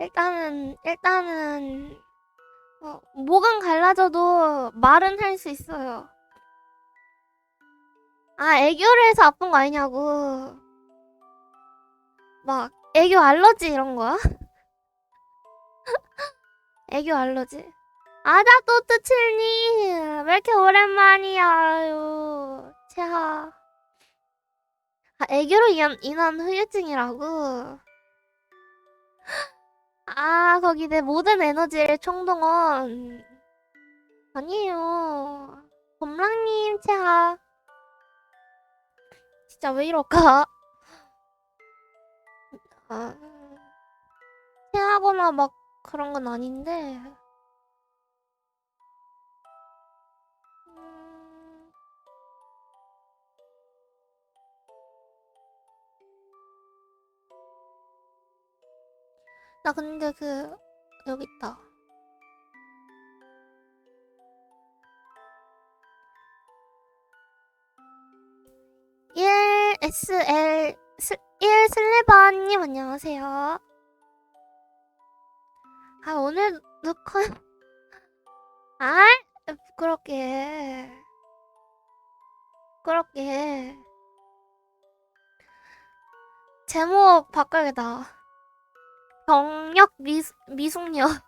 일단은 일단은 어, 목은 갈라져도 말은 할 수 있어요. 아 애교를 해서 아픈 거 아니냐고. 막 애교 알러지 이런 거야? 애교 알러지. 아자또뜨칠님 왜 이렇게 오랜만이야 채하 아 애교로 인한, 인한 후유증이라고 아 거기 내 모든 에너지를 총동원. 아니에요. 봄랑님 채하. 진짜 왜 이럴까? 아, 채하거나 막 그런 건 아닌데 나 근데 그 여기 있다. 일 SL 1 슬리버님 안녕하세요. 아 오늘 녹화 아 부끄럽게 해. 부끄럽게 해. 제목 바꿔야겠다. 병력 미, 미숙녀.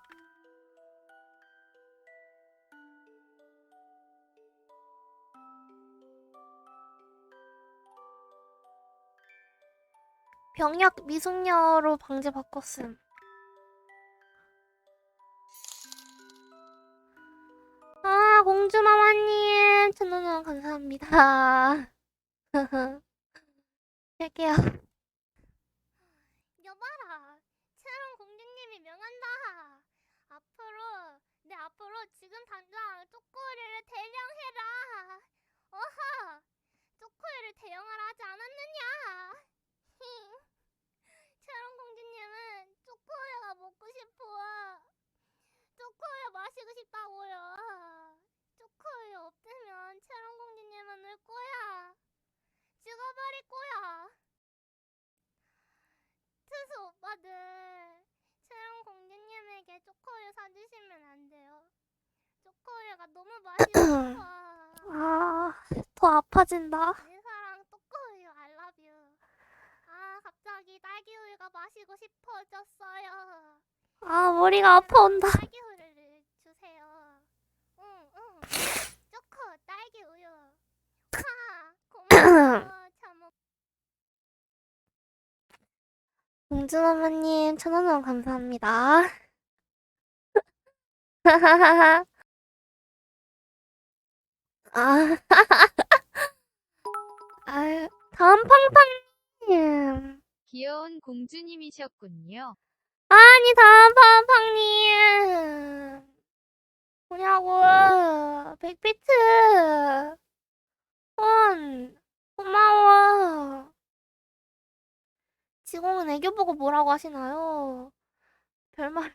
병력 미숙녀로 방제 바꿨음. 아, 공주마마님, 천원원 감사합니다. 할게요. 여봐라, 새로운 공주님이 명한다. 앞으로, 내 앞으로 지금 당장 쪼꼬리를 대령해라. 어허, 쪼꼬리를 대령하라 하지 않았느냐? 힝. 새로운 공주님은 쪼꼬리가 먹고 싶어. 초코우유 마시고 싶다고요. 초코우유 없으면 채롱 공주님은 울 거야. 죽어버릴 거야. 투수 오빠들, 채롱 공주님에게 초코우유 사주시면. 초코우유가 너무 맛있어. 아, 더 아파진다. 내 사랑 love you. 아, 갑자기 딸기 우유가 마시고 싶어졌어요. 아 머리가 아파온다. 딸기 우유를 주세요. 응, 응. 초코 딸기 우유. 하, 고마워. 참. 공주마마님 천원원 감사합니다. 아, 아유, 다음 팡팡님. 귀여운 공주님이셨군요. 아니 다음 팡팡님. 뭐냐고. 백비트. 원 고마워. 지공은 애교 보고 뭐라고 하시나요? 별말